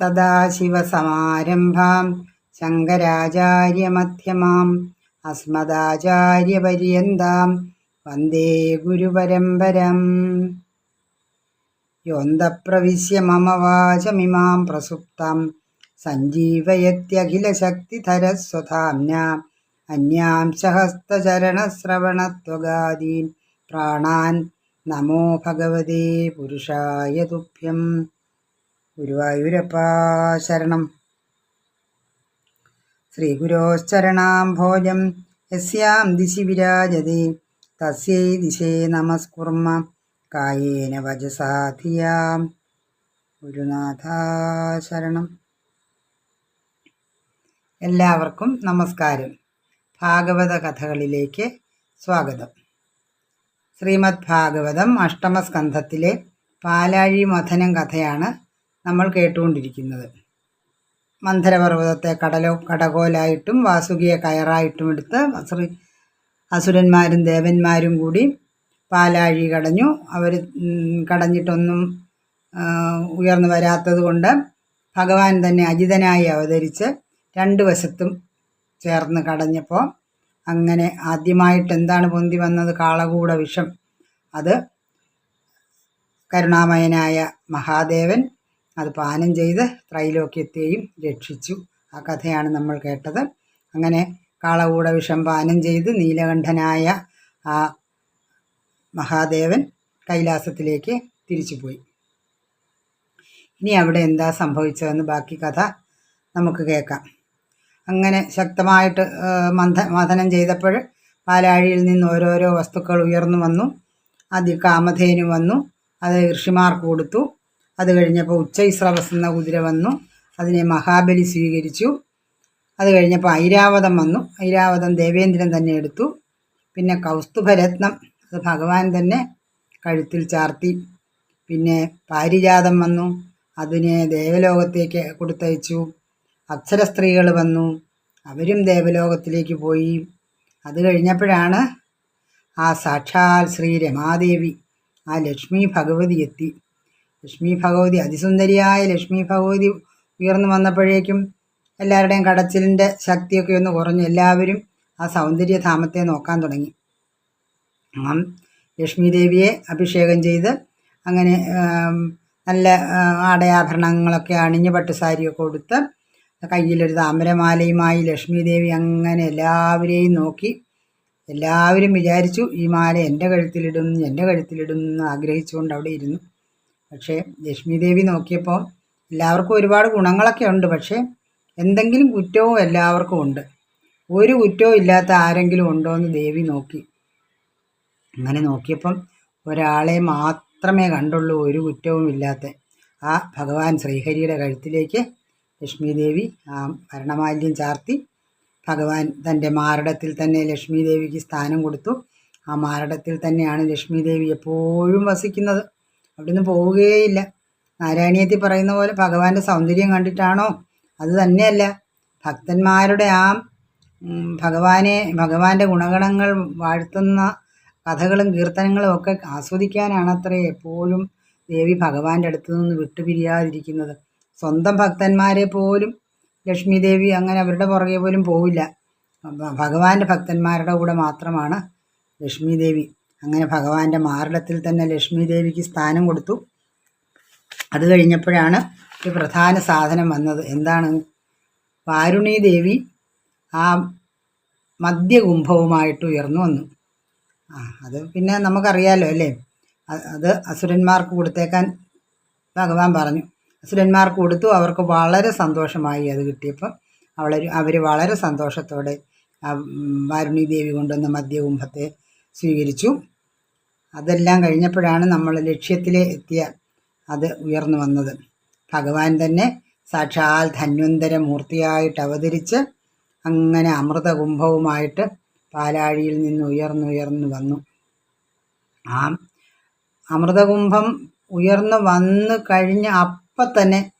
സദാശിവസമാരംഭാം ശങ്കരാചാര്യമധ്യമാം അസ്മദാചാര്യപര്യന്താം വന്ദേ ഗുരുപരമ്പരം. യോന്തപ്രവിശ്യ മമ വാചമിമാം പ്രസുപ്തം സഞ്ജീവയത്യഖിലശക്തിധരസ്വധാംന അന്യാം സഹസ്തചരണശ്രവണത്വഗാദീൻ പ്രാണാൻ നമോ ഭഗവതേ പുരുഷായ തുഭ്യം. ഗുരുവായൂരപ്പാ ശരണം. ശ്രീഗുരോശ്ചരണാംഭോജം യസ്യാം ദിശി വിരാജതി. തസ്യൈ ദിശേ നമസ്കുർമ്മ. കായേന വജസാധിയാം ഗുരുനാഥ ശരണം. എല്ലാവർക്കും നമസ്കാരം. ഭാഗവത കഥകളിലേക്ക് സ്വാഗതം. ശ്രീമദ് ഭാഗവതം അഷ്ടമസ്കന്ധത്തിലെ പാലാഴി മഥനം കഥയാണ് നമ്മൾ കേട്ടുകൊണ്ടിരിക്കുന്നത്. മന്ധരപർവതത്തെ കടലോ കടകോലായിട്ടും വാസുകിയെ കയറായിട്ടും എടുത്ത് ശ്രീ അസുരന്മാരും ദേവന്മാരും കൂടി പാലാഴി കടഞ്ഞു. അവർ കടഞ്ഞിട്ടൊന്നും ഉയർന്നു വരാത്തത് കൊണ്ട് ഭഗവാൻ തന്നെ അജിതനായി അവതരിച്ച് രണ്ട് വശത്തും ചേർന്ന് കടഞ്ഞപ്പോൾ അങ്ങനെ ആദ്യമായിട്ട് എന്താണ് പൊന്തി വന്നത്? കാളകൂട വിഷം. അത് കരുണാമയനായ മഹാദേവൻ അത് പാനം ചെയ്ത് ത്രൈലോക്യത്തെയും രക്ഷിച്ചു. ആ കഥയാണ് നമ്മൾ കേട്ടത്. അങ്ങനെ കാളകൂട വിഷം പാനം ചെയ്ത് നീലകണ്ഠനായ ആ മഹാദേവൻ കൈലാസത്തിലേക്ക് തിരിച്ചുപോയി. ഇനി അവിടെ എന്താ സംഭവിച്ചതെന്ന് ബാക്കി കഥ നമുക്ക് കേൾക്കാം. അങ്ങനെ ശക്തമായിട്ട് മന്ഥ മഥനം ചെയ്തപ്പോൾ പാലാഴിയിൽ നിന്ന് ഓരോരോ വസ്തുക്കൾ ഉയർന്നു വന്നു. ആദ്യം കാമധേനു വന്നു. അത് ഋഷിമാർക്ക് കൊടുത്തു. അത് കഴിഞ്ഞപ്പോൾ ഉച്ചൈസ്രവസ് എന്ന കുതിര വന്നു. അതിനെ മഹാബലി സ്വീകരിച്ചു. അത് കഴിഞ്ഞപ്പോൾ ഐരാവതം വന്നു. ഐരാവതം ദേവേന്ദ്രൻ തന്നെ എടുത്തു. പിന്നെ കൗസ്തുഭരത്നം അത് ഭഗവാൻ തന്നെ കഴുത്തിൽ ചാർത്തി. പിന്നെ പാരിജാതം വന്നു. അതിനെ ദേവലോകത്തേക്ക് കൊടുത്തയച്ചു. അക്ഷര സ്ത്രീകൾ വന്നു. അവരും ദേവലോകത്തിലേക്ക് പോയി. അത് കഴിഞ്ഞപ്പോഴാണ് ആ സാക്ഷാൽ ശ്രീ രമാദേവി ആ ലക്ഷ്മി ഭഗവതി എത്തി. ലക്ഷ്മി ഭഗവതി അതിസുന്ദരിയായ ലക്ഷ്മി ഭഗവതി ഉയർന്നു വന്നപ്പോഴേക്കും എല്ലാവരുടെയും കടച്ചിലിന്റെ ശക്തിയൊക്കെ ഒന്ന് കുറഞ്ഞു എല്ലാവരും ആ സൗന്ദര്യധാമത്തെ നോക്കാൻ തുടങ്ങി. ലക്ഷ്മി ദേവിയെ അഭിഷേകം ചെയ്ത് അങ്ങനെ നല്ല ആടയാഭരണങ്ങളൊക്കെ അണിഞ്ഞ് പട്ടുസാരിയൊക്കെ കൊടുത്ത് കയ്യിലൊരു താമരമാലയുമായി ലക്ഷ്മി ദേവി അങ്ങനെ എല്ലാവരെയും നോക്കി എല്ലാവരും വിചാരിച്ചു ഈ മാല എന്റെ കഴുത്തിലിടും എന്റെ കഴുത്തിലിടും എന്ന് ആഗ്രഹിച്ചുകൊണ്ട് അവിടെ ഇരുന്നു. പക്ഷേ ലക്ഷ്മി ദേവി നോക്കിയപ്പോൾ എല്ലാവർക്കും ഒരുപാട് ഗുണങ്ങളൊക്കെ ഉണ്ട് പക്ഷേ എന്തെങ്കിലും കുറ്റവും എല്ലാവർക്കും ഉണ്ട്. ഒരു കുറ്റവും ഇല്ലാത്ത ആരെങ്കിലും ഉണ്ടോ എന്ന് ദേവി നോക്കി. അങ്ങനെ നോക്കിയപ്പം ഒരാളെ മാത്രമേ കണ്ടുള്ളൂ ഒരു കുറ്റവും ഇല്ലാത്ത. ആ ഭഗവാൻ ശ്രീഹരിയുടെ കഴുത്തിലേക്ക് ലക്ഷ്മി ദേവി ആ മരണമാല്യം ചാർത്തി ഭഗവാൻ തന്റെ മാരടത്തിൽ തന്നെ ലക്ഷ്മി ദേവിക്ക് സ്ഥാനം കൊടുത്തു. ആ മാരടത്തിൽ തന്നെയാണ് ലക്ഷ്മി ദേവി എപ്പോഴും വസിക്കുന്നത്. അവിടുന്ന് പോവുകയേയില്ല. നാരായണീയത്തിൽ പറയുന്ന പോലെ ഭഗവാന്റെ സൗന്ദര്യം കണ്ടിട്ടാണോ? അത് തന്നെയല്ല. ഭക്തന്മാരുടെ ആ ഭഗവാനെ ഭഗവാന്റെ ഗുണഗണങ്ങൾ വാഴ്ത്തുന്ന കഥകളും കീർത്തനങ്ങളും ഒക്കെ ആസ്വദിക്കാനാണ് അത്രേ എപ്പോഴും ദേവി ഭഗവാന്റെ അടുത്തു നിന്ന് വിട്ടുപിരിയാതിരിക്കുന്നത്. സ്വന്തം ഭക്തന്മാരെ പോലും ലക്ഷ്മി ദേവി അങ്ങനെ അവരുടെ പുറകെ പോലും പോവില്ല. ഭഗവാന്റെ ഭക്തന്മാരുടെ കൂടെ മാത്രമാണ് ലക്ഷ്മി ദേവി. അങ്ങനെ ഭഗവാന്റെ മാറിടത്തിൽ തന്നെ ലക്ഷ്മി ദേവിക്ക് സ്ഥാനം കൊടുത്തു. അത് കഴിഞ്ഞപ്പോഴാണ് ഒരു പ്രധാന സാധനം വന്നത്. എന്താണ്? വാരുണി ദേവി ആ മദ്യകുംഭവുമായിട്ട് ഉയർന്നു വന്നു. ആ അത് പിന്നെ നമുക്കറിയാലോ അല്ലേ? അത് അസുരന്മാർക്ക് കൊടുത്തേക്കാൻ ഭഗവാൻ പറഞ്ഞു. അസുരന്മാർക്ക് കൊടുത്തു അവർക്ക് വളരെ സന്തോഷമായി അത് കിട്ടിയപ്പോൾ അവളെ അവർ വളരെ സന്തോഷത്തോടെ വാരുണി ദേവി കൊണ്ടുവന്ന മദ്യകുംഭത്തെ സ്വീകരിച്ചു. അതെല്ലാം കഴിഞ്ഞപ്പോഴാണ് നമ്മൾ ലക്ഷ്യത്തിലെ എത്തിയ അത് ഉയർന്നു വന്നത്. ഭഗവാൻ തന്നെ സാക്ഷാൽ ധന്വന്തര മൂർത്തിയായിട്ട് അവതരിച്ച് അങ്ങനെ അമൃതകുംഭവുമായിട്ട് പാലാഴിയിൽ നിന്ന് ഉയർന്നുയർന്നു വന്നു. ആ അമൃതകുംഭം ഉയർന്നു വന്ന് കഴിഞ്ഞ അപ്പം തന്നെ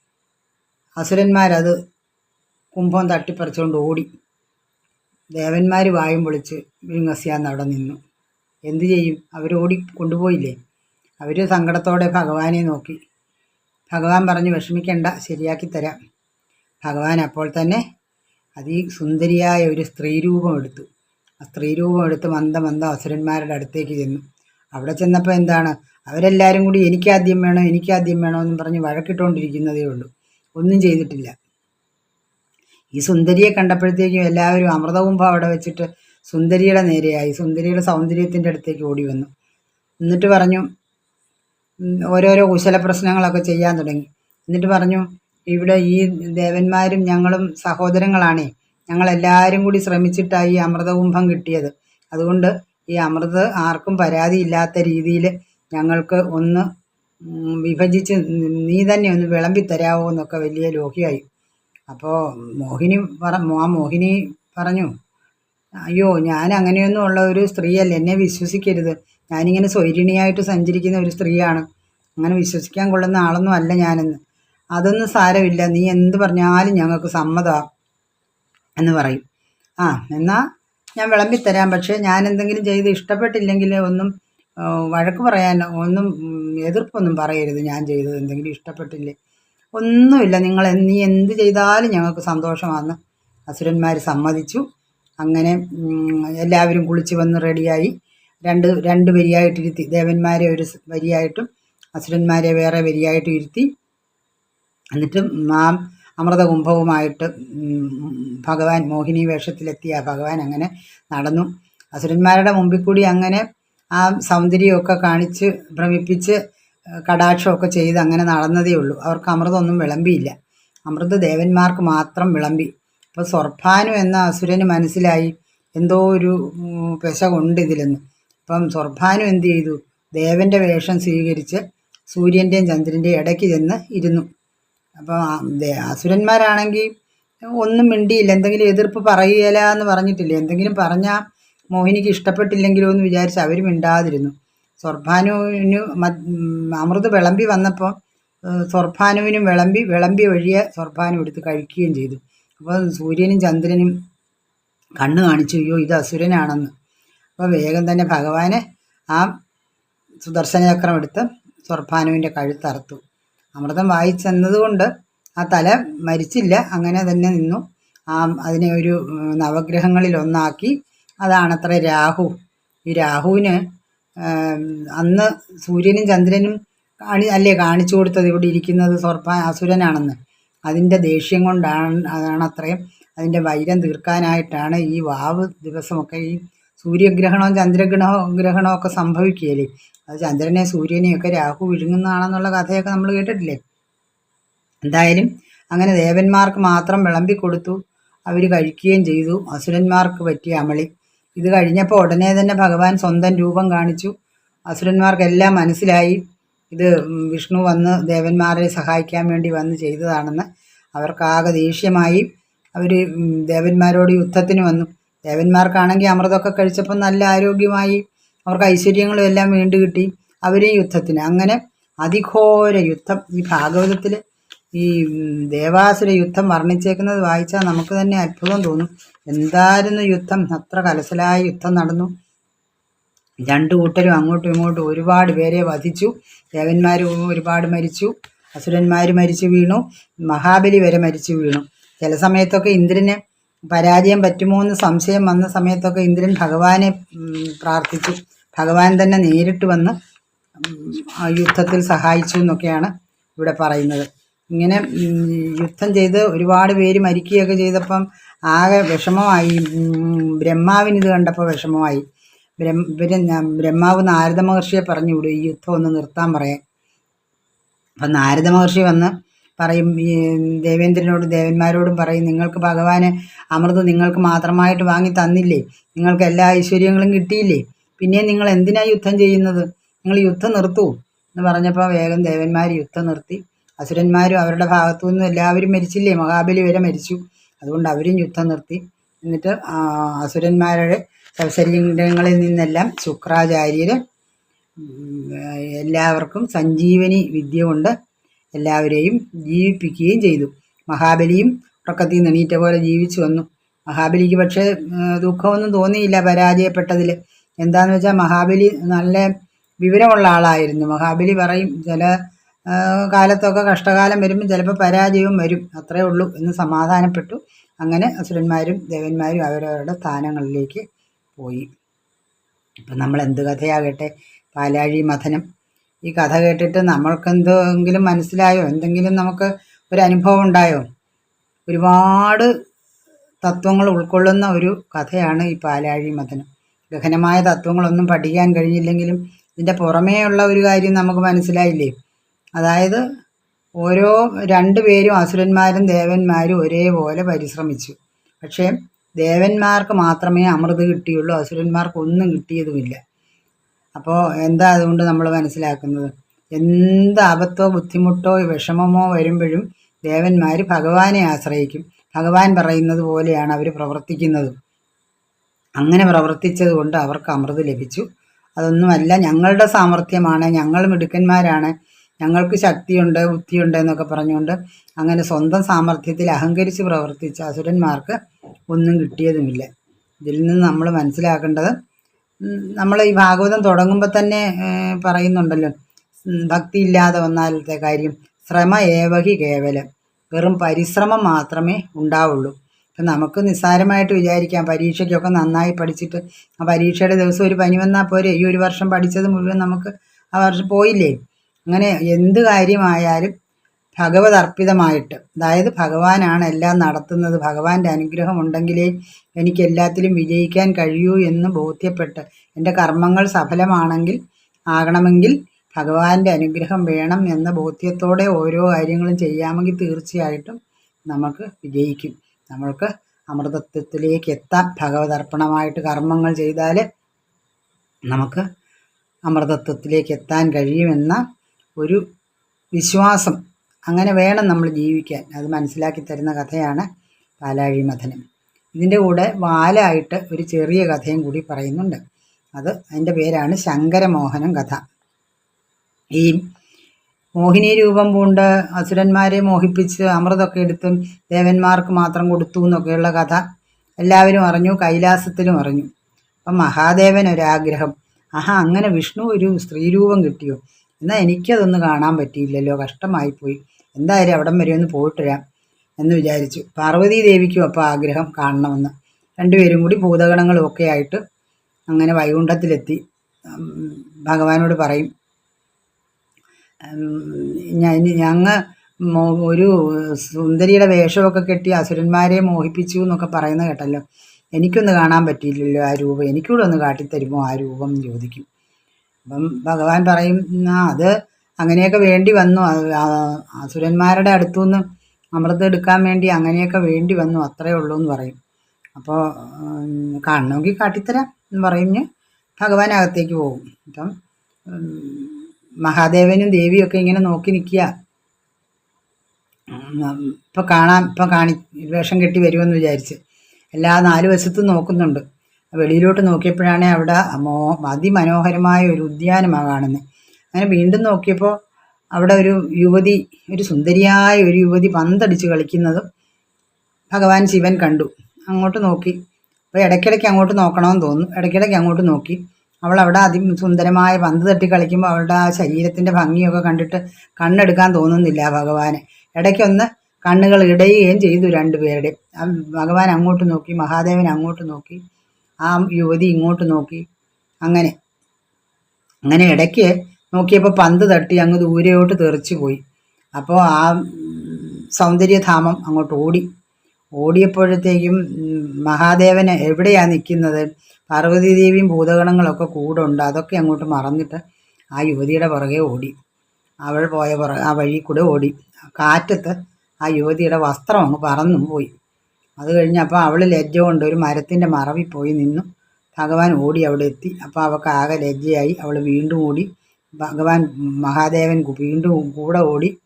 അസുരന്മാരത് കുംഭം തട്ടിപ്പറിച്ചുകൊണ്ട് ഓടി. ദേവന്മാർ വായും പൊളിച്ച് വിഴുങ്ങസിയാന്ന് അവിടെ നിന്നു. എന്തു ചെയ്യും? അവരോടി കൊണ്ടുപോയില്ലേ? അവർ സങ്കടത്തോടെ ഭഗവാനെ നോക്കി. ഭഗവാൻ പറഞ്ഞു വിഷമിക്കേണ്ട ശരിയാക്കി തരാം. ഭഗവാൻ അപ്പോൾ തന്നെ അതി സുന്ദരിയായ ഒരു സ്ത്രീരൂപം എടുത്തു. ആ സ്ത്രീരൂപം എടുത്ത് മന്ദ മന്ദ അസുരന്മാരുടെ അടുത്തേക്ക് ചെന്നു. അവിടെ ചെന്നപ്പോൾ എന്താണ്? അവരെല്ലാവരും കൂടി എനിക്കാദ്യം വേണോ എനിക്കാദ്യം വേണോ എന്ന് പറഞ്ഞ് വഴക്കിട്ടുകൊണ്ടിരിക്കുന്നതേ ഉള്ളൂ. ഒന്നും ചെയ്തിട്ടില്ല. ഈ സുന്ദരിയെ കണ്ടപ്പോഴത്തേക്കും എല്ലാവരും അമൃതകുംഭം അവിടെ വെച്ചിട്ട് സുന്ദരിയുടെ നേരെയായി. സുന്ദരിയുടെ സൗന്ദര്യത്തിന്റെ അടുത്തേക്ക് ഓടി വന്നു. എന്നിട്ട് പറഞ്ഞു ഓരോരോ കുശല പ്രശ്നങ്ങളൊക്കെ ചെയ്യാൻ തുടങ്ങി. എന്നിട്ട് പറഞ്ഞു ഇവിടെ ഈ ദേവന്മാരും ഞങ്ങളും സഹോദരങ്ങളാണേ. ഞങ്ങളെല്ലാവരും കൂടി ശ്രമിച്ചിട്ടാണ് ഈ അമൃതകുംഭം കിട്ടിയത്. അതുകൊണ്ട് ഈ അമൃത് ആർക്കും പരാതിയില്ലാത്ത രീതിയിൽ ഞങ്ങൾക്ക് ഒന്ന് വിഭജിച്ച് നീ തന്നെ ഒന്ന് വിളമ്പി തരാവോ എന്നൊക്കെ വലിയ ലോഹിയായി അപ്പോൾ മോഹിനി പറ ആ മോഹിനി പറഞ്ഞു അയ്യോ ഞാൻ അങ്ങനെയൊന്നും ഉള്ള ഒരു സ്ത്രീയല്ല. എന്നെ വിശ്വസിക്കരുത്. ഞാനിങ്ങനെ സ്വൈരിണിയായിട്ട് സഞ്ചരിക്കുന്ന ഒരു സ്ത്രീയാണ്. അങ്ങനെ വിശ്വസിക്കാൻ കൊള്ളുന്ന ആളൊന്നും അല്ല ഞാനെന്ന്. അതൊന്നും സാരമില്ല. നീ എന്ത് പറഞ്ഞാലും ഞങ്ങൾക്ക് സമ്മതമാണ് എന്ന് പറയും. ആ എന്നാൽ ഞാൻ വിളമ്പിത്തരാം. പക്ഷേ ഞാൻ എന്തെങ്കിലും ചെയ്ത് ഇഷ്ടപ്പെട്ടില്ലെങ്കിൽ ഒന്നും വഴക്ക് പറയാൻ ഒന്നും എതിർപ്പൊന്നും പറയരുത് ഞാൻ ചെയ്തത്. എന്തെങ്കിലും ഇഷ്ടപ്പെട്ടില്ലേ. ഒന്നുമില്ല. നിങ്ങൾ നീ എന്ത് ചെയ്താലും ഞങ്ങൾക്ക് സന്തോഷമാണെന്ന് അസുരന്മാർ സമ്മതിച്ചു. അങ്ങനെ എല്ലാവരും കുളിച്ച് വന്ന് റെഡിയായി. രണ്ട് രണ്ട് വരിയായിട്ട് ഇരുത്തി. ദേവന്മാരെ ഒരു വരിയായിട്ടും അസുരന്മാരെ വേറെ വരിയായിട്ടും ഇരുത്തി. എന്നിട്ട് മാം അമൃതകുംഭവുമായിട്ട് കുംഭവുമായിട്ട് ഭഗവാൻ മോഹിനി വേഷത്തിലെത്തിയ ഭഗവാൻ അങ്ങനെ നടന്നു. അസുരന്മാരുടെ മുമ്പിൽ കൂടി അങ്ങനെ ആ സൗന്ദര്യമൊക്കെ കാണിച്ച് ഭ്രമിപ്പിച്ച് കടാക്ഷമൊക്കെ ചെയ്ത് അങ്ങനെ നടന്നതേ ഉള്ളൂ. അവർക്ക് അമൃതമൊന്നും വിളമ്പിയില്ല. അമൃത് ദേവന്മാർക്ക് മാത്രം വിളമ്പി. അപ്പോൾ സ്വർഭാനു എന്ന അസുരന് മനസ്സിലായി. എന്തോ ഒരു പെശകുണ്ട് ഇതിലെന്ന്. അപ്പം സ്വർഭാനു എന്ത് ചെയ്തു? ദേവന്റെ വേഷം സ്വീകരിച്ച് സൂര്യന്റെയും ചന്ദ്രന്റെയും ഇടയ്ക്ക് ചെന്ന് ഇരുന്നു. അപ്പോൾ അസുരന്മാരാണെങ്കിൽ ഒന്നും മിണ്ടിയില്ല. എന്തെങ്കിലും എതിർപ്പ് പറയുകയില്ല എന്ന് പറഞ്ഞിട്ടില്ല? എന്തെങ്കിലും പറഞ്ഞാൽ മോഹിനിക്ക് ഇഷ്ടപ്പെട്ടില്ലെങ്കിലോ എന്ന് വിചാരിച്ച് അവർ മിണ്ടാതിരുന്നു. സ്വർഭാനുവിന് അമൃത് വിളമ്പി വന്നപ്പോൾ സ്വർഭാനുവിനും വിളമ്പി വിളമ്പി വഴിയെ സ്വർഭാനു എടുത്ത് കഴിക്കുകയും ചെയ്തു. അപ്പോൾ സൂര്യനും ചന്ദ്രനും കണ്ണ് കാണിച്ചു അയ്യോ ഇത് അസുരനാണെന്ന്. അപ്പോൾ വേഗം തന്നെ ഭഗവാനെ ആ സുദർശന ചക്രം എടുത്ത് സ്വർഭാനുവിന്റെ കഴുത്തറുത്തു. അമൃതം വായിച്ചെന്നതുകൊണ്ട് ആ തല മരിച്ചില്ല അങ്ങനെ തന്നെ നിന്നു. ആ അതിനെ ഒരു നവഗ്രഹങ്ങളിൽ ഒന്നാക്കി അതാണത്ര രാഹു. ഈ രാഹുവിന് അന്ന് സൂര്യനും ചന്ദ്രനും കാണി അല്ലേ കാണിച്ചു കൊടുത്തത് ഇവിടെ ഇരിക്കുന്നത് സ്വർപ്പ അസുരനാണെന്ന്. അതിന്റെ ദേഷ്യം കൊണ്ടാണ് അതാണ് അത്രയും. അതിന്റെ വൈരം തീർക്കാനായിട്ടാണ് ഈ വാവ് ദിവസമൊക്കെ ഈ സൂര്യഗ്രഹണവും ചന്ദ്രഗ്രഹണവും ഗ്രഹണവും ഒക്കെ സംഭവിക്കുകയില്ലേ? അത് ചന്ദ്രനെ സൂര്യനെയൊക്കെ രാഹു വിഴുങ്ങുന്നതാണെന്നുള്ള കഥയൊക്കെ നമ്മൾ കേട്ടിട്ടില്ലേ? എന്തായാലും അങ്ങനെ ദേവന്മാർക്ക് മാത്രം വിളമ്പി കൊടുത്തു. അവർ കഴിക്കുകയും ചെയ്തു. അസുരന്മാർക്ക് പറ്റിയ അമളി. ഇത് കഴിഞ്ഞപ്പോൾ ഉടനെ തന്നെ ഭഗവാൻ സ്വന്തം രൂപം കാണിച്ചു. അസുരന്മാർക്കെല്ലാം മനസ്സിലായി. ഇത് വിഷ്ണു വന്ന് ദേവന്മാരെ സഹായിക്കാൻ വേണ്ടി വന്ന് ചെയ്തതാണെന്ന് അവർക്കാകെ ദേഷ്യമായി. അവർ ദേവന്മാരോട് യുദ്ധത്തിന് വന്നു. ദേവന്മാർക്കാണെങ്കിൽ അമൃതമൊക്കെ കഴിച്ചപ്പോൾ നല്ല ആരോഗ്യമായി. അവർക്ക് ഐശ്വര്യങ്ങളും എല്ലാം വീണ്ടു കിട്ടി. അവരെ യുദ്ധത്തിന്. അങ്ങനെ അതിഘോര യുദ്ധം. ഈ ഭാഗവതത്തിൽ ഈ ദേവാസുര യുദ്ധം വർണിച്ചേക്കുന്നത് വായിച്ചാൽ നമുക്ക് തന്നെ അത്ഭുതം തോന്നും. എന്തായിരുന്നു യുദ്ധം? അത്ര കലശലായ യുദ്ധം നടന്നു. രണ്ടു കൂട്ടരും അങ്ങോട്ടും ഇങ്ങോട്ടും ഒരുപാട് പേരെ വധിച്ചു. ദേവന്മാരും ഒരുപാട് മരിച്ചു. അസുരന്മാർ മരിച്ചു വീണു. മഹാബലി വരെ മരിച്ചു വീണു. ചില സമയത്തൊക്കെ ഇന്ദ്രന് പരാജയം പറ്റുമോ എന്ന് സംശയം വന്ന സമയത്തൊക്കെ ഇന്ദ്രൻ ഭഗവാനെ പ്രാർത്ഥിച്ചു. ഭഗവാൻ തന്നെ നേരിട്ട് വന്ന് യുദ്ധത്തിൽ സഹായിച്ചു എന്നൊക്കെയാണ് ഇവിടെ പറയുന്നത്. ഇങ്ങനെ യുദ്ധം ചെയ്ത് ഒരുപാട് പേര് മരിക്കുകയൊക്കെ ചെയ്തപ്പം ആകെ വിഷമമായി. ബ്രഹ്മാവിന് ഇത് കണ്ടപ്പോൾ വിഷമമായി. ബ്രഹ്മ ഇവർ ബ്രഹ്മാവ് നാരദ മഹർഷിയെ പറഞ്ഞു വിടും ഈ യുദ്ധം ഒന്ന് നിർത്താൻ പറയാൻ. അപ്പം നാരദ മഹർഷി വന്ന് പറയും ദേവേന്ദ്രനോടും ദേവന്മാരോടും പറയും നിങ്ങൾക്ക് ഭഗവാന് അമൃത് നിങ്ങൾക്ക് മാത്രമായിട്ട് വാങ്ങി തന്നില്ലേ? നിങ്ങൾക്ക് എല്ലാ ഐശ്വര്യങ്ങളും കിട്ടിയില്ലേ? പിന്നെ നിങ്ങൾ എന്തിനാ യുദ്ധം ചെയ്യുന്നത്? നിങ്ങൾ യുദ്ധം നിർത്തൂ എന്ന് പറഞ്ഞപ്പോൾ വേഗം ദേവന്മാർ യുദ്ധം നിർത്തി. അസുരന്മാരും അവരുടെ ഭാഗത്തു നിന്നും എല്ലാവരും മരിച്ചില്ലേ? മഹാബലി വരെ മരിച്ചു. അതുകൊണ്ട് അവരും യുദ്ധം നിർത്തി. എന്നിട്ട് അസുരന്മാരുടെ ശരീരങ്ങളിൽ നിന്നെല്ലാം ശുക്രാചാര്യർ എല്ലാവർക്കും സഞ്ജീവനി വിദ്യ കൊണ്ട് എല്ലാവരെയും ജീവിപ്പിക്കുകയും ചെയ്തു. മഹാബലിയും ഉറക്കത്തിൽ നിന്ന് പോലെ ജീവിച്ചു വന്നു. മഹാബലിക്ക് പക്ഷേ ദുഃഖമൊന്നും തോന്നിയില്ല പരാജയപ്പെട്ടതിൽ എന്താന്ന് വെച്ചാൽ മഹാബലി നല്ല വിവരമുള്ള ആളായിരുന്നു. മഹാബലി പറയും ചില കാലത്തൊക്കെ കഷ്ടകാലം വരുമ്പോൾ ചിലപ്പോൾ പരാജയവും വരും. അത്രേ ഉള്ളൂ എന്ന് സമാധാനപ്പെട്ടു. അങ്ങനെ അസുരന്മാരും ദേവന്മാരും അവരവരുടെ സ്ഥാനങ്ങളിലേക്ക് പോയി. ഇപ്പം നമ്മൾ എന്ത് കഥയാകട്ടെ? പാലാഴി മഥനം. ഈ കഥ കേട്ടിട്ട് നമ്മൾക്ക് എന്തെങ്കിലും മനസ്സിലായോ? എന്തെങ്കിലും നമുക്ക് ഒരു അനുഭവം ഉണ്ടായോ? ഒരുപാട് തത്വങ്ങൾ ഉൾക്കൊള്ളുന്ന ഒരു കഥയാണ് ഈ പാലാഴി മഥനം. ഗഹനമായ തത്വങ്ങളൊന്നും പഠിക്കാൻ കഴിഞ്ഞില്ലെങ്കിലും ഇതിന്റെ ഉള്ള ഒരു കാര്യം നമുക്ക് മനസ്സിലായില്ലേ? അതായത് ഓരോ രണ്ടു പേരും അസുരന്മാരും ദേവന്മാരും ഒരേപോലെ പരിശ്രമിച്ചു. പക്ഷേ ദേവന്മാർക്ക് മാത്രമേ അമൃത് കിട്ടിയുള്ളൂ അസുരന്മാർക്ക് ഒന്നും കിട്ടിയതുമില്ല. അപ്പോൾ എന്താ അതുകൊണ്ട് നമ്മൾ മനസ്സിലാക്കുന്നത്? എന്ത് ആപത്തോ ബുദ്ധിമുട്ടോ വിഷമമോ വരുമ്പോഴും ദേവന്മാർ ഭഗവാനെ ആശ്രയിക്കും. ഭഗവാൻ പറയുന്നത് പോലെയാണ് അവർ പ്രവർത്തിക്കുന്നത്. അങ്ങനെ പ്രവർത്തിച്ചത് കൊണ്ട് അവർക്ക് അമൃത് ലഭിച്ചു. അതൊന്നുമല്ല ഞങ്ങളുടെ സാമർഥ്യമാണ് ഞങ്ങൾ മിടുക്കന്മാരാണ്. ഞങ്ങൾക്ക് ശക്തിയുണ്ട് ബുദ്ധിയുണ്ട് എന്നൊക്കെ പറഞ്ഞുകൊണ്ട് അങ്ങനെ സ്വന്തം സാമർഥ്യത്തിൽ അഹങ്കരിച്ച് പ്രവർത്തിച്ച അസുരന്മാർക്ക് ഒന്നും കിട്ടിയതുമില്ല. ഇതിൽ നിന്ന് നമ്മൾ മനസ്സിലാക്കേണ്ടത് നമ്മൾ ഈ ഭാഗവതം തുടങ്ങുമ്പോൾ തന്നെ പറയുന്നുണ്ടല്ലോ ഭക്തി ഇല്ലാതെ വന്നാലത്തെ കാര്യം ശ്രമ ഏവഹി കേവലം വെറും പരിശ്രമം മാത്രമേ ഉണ്ടാവുള്ളൂ. ഇപ്പം നമുക്ക് നിസ്സാരമായിട്ട് വിചാരിക്കാം പരീക്ഷയ്ക്കൊക്കെ നന്നായി പഠിച്ചിട്ട് ആ പരീക്ഷയുടെ ദിവസം ഒരു പനി വന്നാൽ പോരെ ഈ ഒരു വർഷം പഠിച്ചത് മുഴുവൻ നമുക്ക് ആ വർഷം പോയില്ലേ? അങ്ങനെ എന്ത് കാര്യമായാലും ഭഗവത് അർപ്പിതമായിട്ട് അതായത് ഭഗവാനാണ് എല്ലാം നടത്തുന്നത് ഭഗവാന്റെ അനുഗ്രഹം ഉണ്ടെങ്കിലേ എനിക്ക് എല്ലാത്തിലും വിജയിക്കാൻ കഴിയൂ എന്ന് ബോധ്യപ്പെട്ട് എന്റെ കർമ്മങ്ങൾ സഫലമാണെങ്കിൽ ആകണമെങ്കിൽ ഭഗവാന്റെ അനുഗ്രഹം വേണം എന്ന ബോധ്യത്തോടെ ഓരോ കാര്യങ്ങളും ചെയ്യാമെങ്കിൽ തീർച്ചയായിട്ടും നമുക്ക് വിജയിക്കും. നമ്മൾക്ക് അമൃതത്വത്തിലേക്ക് എത്താം ഭഗവതർപ്പണമായിട്ട് കർമ്മങ്ങൾ ചെയ്താൽ നമുക്ക് അമൃതത്വത്തിലേക്ക് എത്താൻ കഴിയുമെന്ന ഒരു വിശ്വാസം അങ്ങനെ വേണം നമ്മൾ ജീവിക്കാൻ. അത് മനസ്സിലാക്കി തരുന്ന കഥയാണ് പാലാഴി മഥനം. ഇതിന്റെ കൂടെ വാലായിട്ട് ഒരു ചെറിയ കഥയും കൂടി പറയുന്നുണ്ട്. അത് അതിന്റെ പേരാണ് ശങ്കരമോഹനം കഥ. ഈ മോഹിനി രൂപം പൂണ്ട് അസുരന്മാരെ മോഹിപ്പിച്ച് അമൃതൊക്കെ എടുത്തും ദേവന്മാർക്ക് മാത്രം കൊടുത്തു എന്നൊക്കെയുള്ള കഥ എല്ലാവരും അറിഞ്ഞു കൈലാസത്തിലും അറിഞ്ഞു. അപ്പം മഹാദേവൻ ഒരാഗ്രഹം ആഹാ അങ്ങനെ വിഷ്ണു ഒരു സ്ത്രീരൂപം കിട്ടിയോ? എന്നാൽ എനിക്കതൊന്ന് കാണാൻ പറ്റിയില്ലല്ലോ കഷ്ടമായിപ്പോയി. എന്തായാലും അവിടം വരെ ഒന്ന് പോയിട്ട് വരാം എന്ന് വിചാരിച്ചു. പാർവതീ ദേവിക്കും അപ്പോൾ ആഗ്രഹം കാണണമെന്ന്. രണ്ടുപേരും കൂടി ഭൂതഗണങ്ങളും ഒക്കെ ആയിട്ട് അങ്ങനെ വൈകുണ്ഠത്തിലെത്തി. ഭഗവാനോട് പറയും ഞാൻ ഞങ്ങൾ ഒരു സുന്ദരിയുടെ വേഷമൊക്കെ കെട്ടി അസുരന്മാരെ മോഹിപ്പിച്ചു എന്നൊക്കെ പറയുന്ന കേട്ടല്ലോ. എനിക്കൊന്ന് കാണാൻ പറ്റിയില്ലല്ലോ ആ രൂപം. എനിക്കൂടെ ഒന്ന് കാട്ടിത്തരുമോ ആ രൂപം ചോദിക്കും. അപ്പം ഭഗവാൻ പറയും അത് അങ്ങനെയൊക്കെ വേണ്ടി വന്നു. അസുരന്മാരുടെ അടുത്തു അടുത്തുനിന്ന് അമൃതം എടുക്കാൻ വേണ്ടി അങ്ങനെയൊക്കെ വേണ്ടി വന്നു. അത്രയേ ഉള്ളൂ എന്ന് പറയും. അപ്പോൾ കാണണമെങ്കിൽ കാട്ടിത്തരാം എന്ന് പറഞ്ഞ് ഭഗവാൻ അകത്തേക്ക് പോകും. അപ്പം മഹാദേവനും ദേവിയൊക്കെ ഇങ്ങനെ നോക്കി നിൽക്കുക. ഇപ്പം കാണാൻ ഇപ്പം കാണി വേഷം കെട്ടി വരുമെന്ന് വിചാരിച്ച്. എല്ലാ നാല് വശത്തും നോക്കുന്നുണ്ട്. വെളിയിലോട്ട് നോക്കിയപ്പോഴാണ് അവിടെ മോ അതിമനോഹരമായ ഒരു ഉദ്യാനമാണ് കാണുന്നത് അങ്ങനെ വീണ്ടും നോക്കിയപ്പോൾ അവിടെ ഒരു യുവതി ഒരു സുന്ദരിയായ ഒരു യുവതി പന്തടിച്ച് കളിക്കുന്നതും ഭഗവാൻ ശിവൻ കണ്ടു. അങ്ങോട്ട് നോക്കി. അപ്പോൾ ഇടയ്ക്കിടയ്ക്ക് അങ്ങോട്ട് നോക്കണമെന്ന് തോന്നുന്നു. ഇടയ്ക്കിടയ്ക്ക് അങ്ങോട്ട് നോക്കി. അവൾ അവിടെ അതിസുന്ദരമായ പന്ത് തട്ടി കളിക്കുമ്പോൾ അവളുടെ ആ ശരീരത്തിന്റെ ഭംഗിയൊക്കെ കണ്ടിട്ട് കണ്ണെടുക്കാൻ തോന്നുന്നില്ല ഭഗവാനെ. ഇടയ്ക്കൊന്ന് കണ്ണുകൾ ഇടയുകയും ചെയ്തു രണ്ടുപേരുടെയും. ഭഗവാൻ അങ്ങോട്ട് നോക്കി മഹാദേവൻ അങ്ങോട്ട് നോക്കി. ആ യുവതി ഇങ്ങോട്ട് നോക്കി. അങ്ങനെ. അങ്ങനെ ഇടയ്ക്ക് നോക്കിയപ്പോൾ പന്ത് തട്ടി അങ്ങ് ദൂരെയോട്ട് തെറിച്ചു പോയി. അപ്പോൾ ആ സൗന്ദര്യധാമം അങ്ങോട്ട് ഓടി. ഓടിയപ്പോഴത്തേക്കും മഹാദേവന് എവിടെയാണ് നിൽക്കുന്നത് പാർവതീദേവിയും ഭൂതഗണങ്ങളൊക്കെ കൂടെ ഉണ്ട് അതൊക്കെ അങ്ങോട്ട് മറന്നിട്ട് ആ യുവതിയുടെ പുറകെ ഓടി. അവൾ പോയ പുറ ആ വഴി കൂടെ ഓടി. കാറ്റത്ത് ആ യുവതിയുടെ വസ്ത്രം അങ്ങ് പറന്നും പോയി. അത് കഴിഞ്ഞപ്പോൾ അവൾ ലജ്ജ കൊണ്ട് ഒരു മരത്തിന്റെ മറവിൽ പോയി നിന്നു. ഭഗവാൻ ഓടി അവിടെ എത്തി. അപ്പോൾ അവൾക്ക് ആകെ ലജ്ജയായി. അവൾ വീണ്ടും ഓടി. ഭഗവാൻ മഹാദേവൻ വീണ്ടും കൂടെ ഓടി.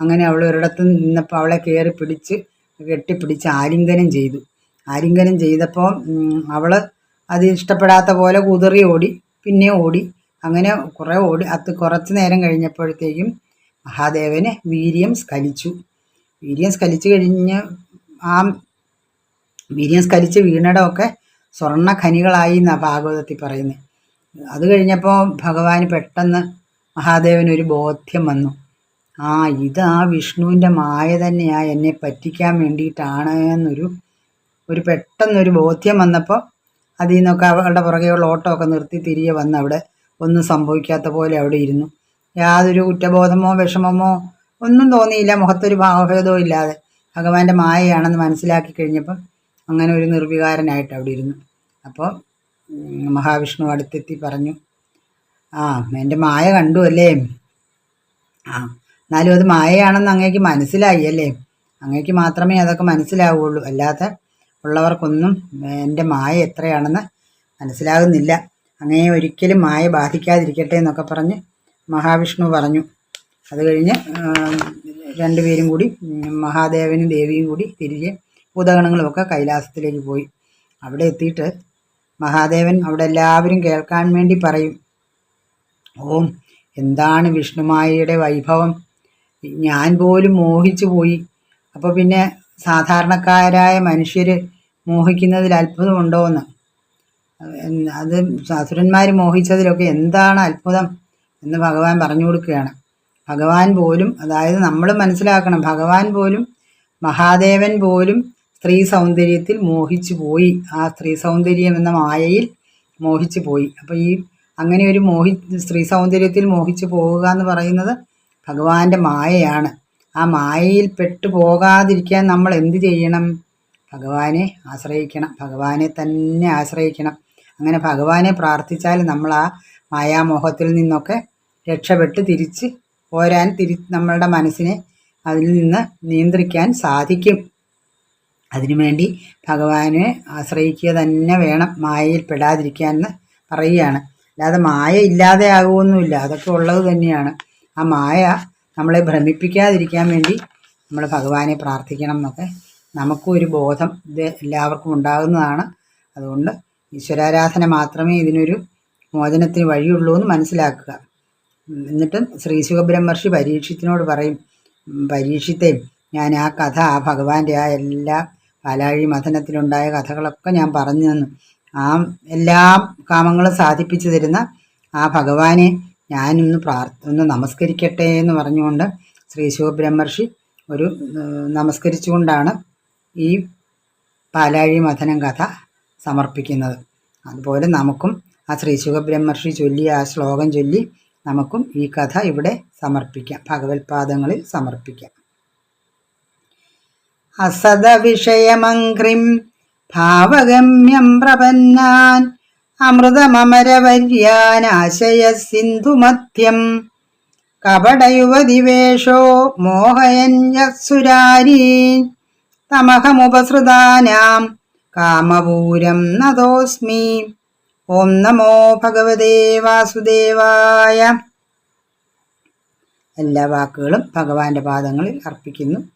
അങ്ങനെ അവൾ ഒരിടത്ത് നിന്നപ്പോൾ അവളെ കയറി പിടിച്ച് കെട്ടിപ്പിടിച്ച് ആലിംഗനം ചെയ്തു. ആലിംഗനം ചെയ്തപ്പോൾ അവൾ അത് ഇഷ്ടപ്പെടാത്ത പോലെ കുതിറി ഓടി. പിന്നെ ഓടി. അങ്ങനെ കുറേ ഓടി. അത് കുറച്ച് നേരം കഴിഞ്ഞപ്പോഴത്തേക്കും മഹാദേവന് വീര്യം സ്കലിച്ചു. വീര്യം സ്കലിച്ചു കഴിഞ്ഞ് ആ വീര്യം സ്ഖലിച്ച് വീണടമൊക്കെ സ്വർണ ഖനികളായി എന്നാണ് ഭാഗവതത്തിൽ പറയുന്നത് അത് കഴിഞ്ഞപ്പോൾ ഭഗവാൻ പെട്ടെന്ന് മഹാദേവന് ഒരു ബോധ്യം വന്നു. ആ ഇത് ആ വിഷ്ണുവിന്റെ മായ തന്നെയാ എന്നെ പറ്റിക്കാൻ വേണ്ടിയിട്ടാണ് എന്നൊരു ഒരു പെട്ടെന്നൊരു ബോധ്യം വന്നപ്പോൾ അതിൽ നിന്നൊക്കെ അവളുടെ പുറകെയുള്ള ഓട്ടമൊക്കെ നിർത്തി തിരികെ വന്ന് അവിടെ ഒന്നും സംഭവിക്കാത്ത പോലെ അവിടെ ഇരുന്നു. യാതൊരു കുറ്റബോധമോ വിഷമമോ ഒന്നും തോന്നിയില്ല. മുഖത്തൊരു ഭാവഭേദവും ഇല്ലാതെ. ഭഗവാന്റെ മായയാണെന്ന് മനസ്സിലാക്കി കഴിഞ്ഞപ്പം അങ്ങനെ ഒരു നിർവികാരനായിട്ട് അവിടെ ഇരുന്നു. അപ്പോൾ മഹാവിഷ്ണു അടുത്തെത്തി പറഞ്ഞു ആ എന്റെ മായ കണ്ടു അല്ലേ? ആ എന്നാലും അത് മായയാണെന്ന് അങ്ങേക്ക് മനസ്സിലായി അല്ലേ? അങ്ങേക്ക് മാത്രമേ അതൊക്കെ മനസ്സിലാവുകയുള്ളൂ അല്ലാതെ ഉള്ളവർക്കൊന്നും എന്റെ മായ എത്രയാണെന്ന് മനസ്സിലാകുന്നില്ല. അങ്ങേ ഒരിക്കലും മായ ബാധിക്കാതിരിക്കട്ടെ എന്നൊക്കെ പറഞ്ഞ് മഹാവിഷ്ണു പറഞ്ഞു. അത് കഴിഞ്ഞ് രണ്ടുപേരും കൂടി മഹാദേവനും ദേവിയും കൂടി തിരികെ ഭൂതഗണങ്ങളുമൊക്കെ കൈലാസത്തിലേക്ക് പോയി. അവിടെ എത്തിയിട്ട് മഹാദേവൻ അവിടെ എല്ലാവരും കേൾക്കാൻ വേണ്ടി പറയും. ഓം എന്താണ് വിഷ്ണുമായയുടെ വൈഭവം? ഞാൻ പോലും മോഹിച്ചു പോയി. അപ്പോൾ പിന്നെ സാധാരണക്കാരായ മനുഷ്യർ മോഹിക്കുന്നതിൽ അത്ഭുതമുണ്ടോ എന്ന് അത് അസുരന്മാർ മോഹിച്ചതിലൊക്കെ എന്താണ് അത്ഭുതം എന്ന് ഭഗവാൻ പറഞ്ഞു കൊടുക്കുകയാണ്. ഭഗവാൻ പോലും അതായത് നമ്മൾ മനസ്സിലാക്കണം ഭഗവാൻ പോലും മഹാദേവൻ പോലും സ്ത്രീ സൗന്ദര്യത്തിൽ മോഹിച്ചു പോയി. ആ സ്ത്രീ സൗന്ദര്യം എന്ന മായയിൽ മോഹിച്ചു പോയി. അപ്പോൾ ഈ അങ്ങനെ ഒരു മോഹി സ്ത്രീ സൗന്ദര്യത്തിൽ മോഹിച്ചു പോവുക എന്ന് പറയുന്നത് ഭഗവാന്റെ മായയാണ്. ആ മായയിൽ പെട്ടു പോകാതിരിക്കാൻ നമ്മൾ എന്ത് ചെയ്യണം? ഭഗവാനെ ആശ്രയിക്കണം. ഭഗവാനെ തന്നെ ആശ്രയിക്കണം. അങ്ങനെ ഭഗവാനെ പ്രാർത്ഥിച്ചാൽ നമ്മൾ ആ മായാമോഹത്തിൽ നിന്നൊക്കെ രക്ഷപ്പെട്ട് തിരിച്ച് പോരാൻ തിരി നമ്മളുടെ മനസ്സിനെ അതിൽ നിന്ന് നിയന്ത്രിക്കാൻ സാധിക്കും. അതിനുവേണ്ടി ഭഗവാനെ ആശ്രയിക്കുക തന്നെ വേണം മായയിൽ പെടാതിരിക്കാൻ എന്ന് പറയുകയാണ്. അല്ലാതെ മായ ഇല്ലാതെ ആകുമൊന്നുമില്ല അതൊക്കെ ഉള്ളത് തന്നെയാണ്. ആ മായ നമ്മളെ ഭ്രമിപ്പിക്കാതിരിക്കാൻ വേണ്ടി നമ്മൾ ഭഗവാനെ പ്രാർത്ഥിക്കണം എന്നൊക്കെ നമുക്കും ഒരു ബോധം ഇത് എല്ലാവർക്കും ഉണ്ടാകുന്നതാണ്. അതുകൊണ്ട് ഈശ്വരാരാധന മാത്രമേ ഇതിനൊരു മോചനത്തിന് വഴിയുള്ളൂ എന്ന് മനസ്സിലാക്കുക. എന്നിട്ടും ശ്രീ ശുഖബ്രഹ്മർഷി പരീക്ഷത്തിനോട് പറയും പരീക്ഷിത്തേയും ഞാൻ ആ കഥ ആ ഭഗവാന്റെ ആ എല്ലാ പാലാഴി മഥനത്തിലുണ്ടായ കഥകളൊക്കെ ഞാൻ പറഞ്ഞു തന്നു. ആ എല്ലാ കാമങ്ങളും സാധിപ്പിച്ചു തരുന്ന ആ ഭഗവാനെ ഞാനൊന്ന് പ്രാർത്ഥ ഒന്ന് നമസ്കരിക്കട്ടെ എന്ന് പറഞ്ഞുകൊണ്ട് ശ്രീ ശിവബ്രഹ്മർഷി ഒരു നമസ്കരിച്ചുകൊണ്ടാണ് ഈ പാലാഴി മഥനം കഥ സമർപ്പിക്കുന്നത്. അതുപോലെ നമുക്കും ആ ശ്രീ ശിവബ്രഹ്മർഷി ചൊല്ലി ആ ശ്ലോകം ചൊല്ലി നമുക്കും ഈ കഥ ഇവിടെ സമർപ്പിക്കാം. ഭഗവത്പാദങ്ങളിൽ സമർപ്പിക്കാം. അസദവിഷയമംഘ്രിം ഭാവഗമ്യം പ്രപന്നാൻ അമൃതമരവര്യാശയ സിന്ധുമധ്യം കപടയുവതിവേഷോ മോഹയന്യസുരാരീ തമഹമുപസൃതാനാം കാമപൂരം നദോസ്മി ഓം നമോ ഭഗവതേ വാസുദേവായ. എല്ലാ വാക്കുകളും ഭഗവാന്റെ പാദങ്ങളിൽ അർപ്പിക്കുന്നു.